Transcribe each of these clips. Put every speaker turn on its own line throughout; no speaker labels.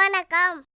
வணக்கம்.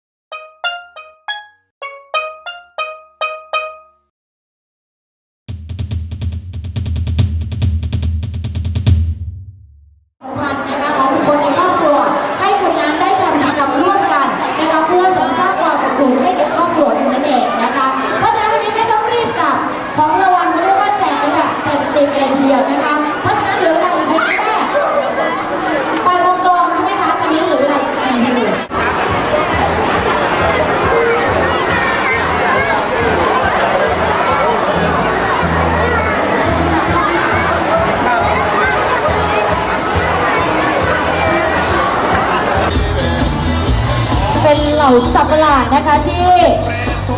เป็นเหล่าสับประหลาดนะคะที่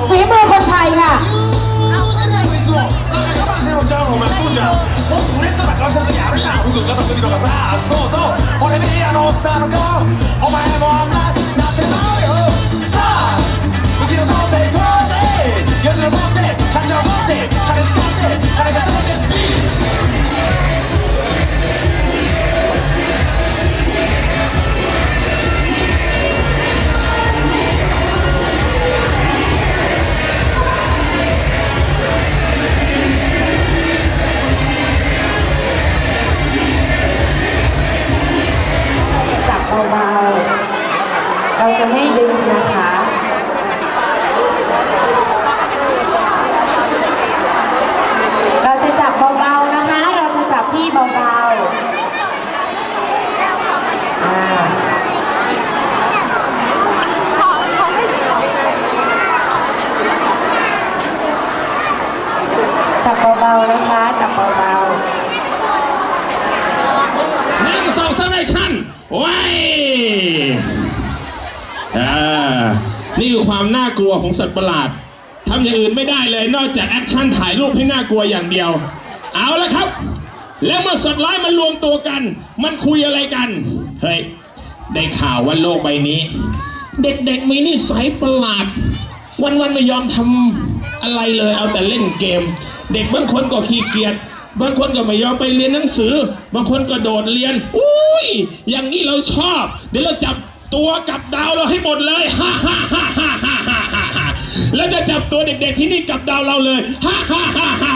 ฝีมือคนไทยค่ะ
ちゃうのお前そうじゃんも
เราจะไม่ดึงนะคะเราจะจับเบาๆนะคะ เราจะจับพี่เบาๆอ่า จับเบาๆนะคะ จับเบาๆ
หนึ่งสองสามแอคชั่นไว้ ความน่ากลัวของสัตว์ประหลาดทำอย่างอื่นไม่ได้เลยนอกจากแอคชั่นถ่ายรูปให้น่ากลัวอย่างเดียว เอาละครับ แล้วเมื่อสัตว์ร้ายมันรวมตัวกัน มันคุยอะไรกันเฮ้ยได้ข่าวว่าโลกใบนี้ เด็กๆมีนิสัยประหลาด วันๆไม่ยอมทำอะไรเลยเอาแต่เล่นเกม เด็กบางคนก็ขี้เกียจบางคนก็ไม่ยอมไปเรียนหนังสือ บางคนก็โดดเรียน อุ้ย อย่างนี้เราชอบ เดี๋ยวเราจับ ตัวกับดาวเราให้หมดเลยฮ่าฮ่าฮ่าฮ่าฮ่าฮ่าฮ่าแล้วจะจับตัวเด็กๆที่นี่กับดาวเราเลยฮ่าฮ่าฮ่าฮ่า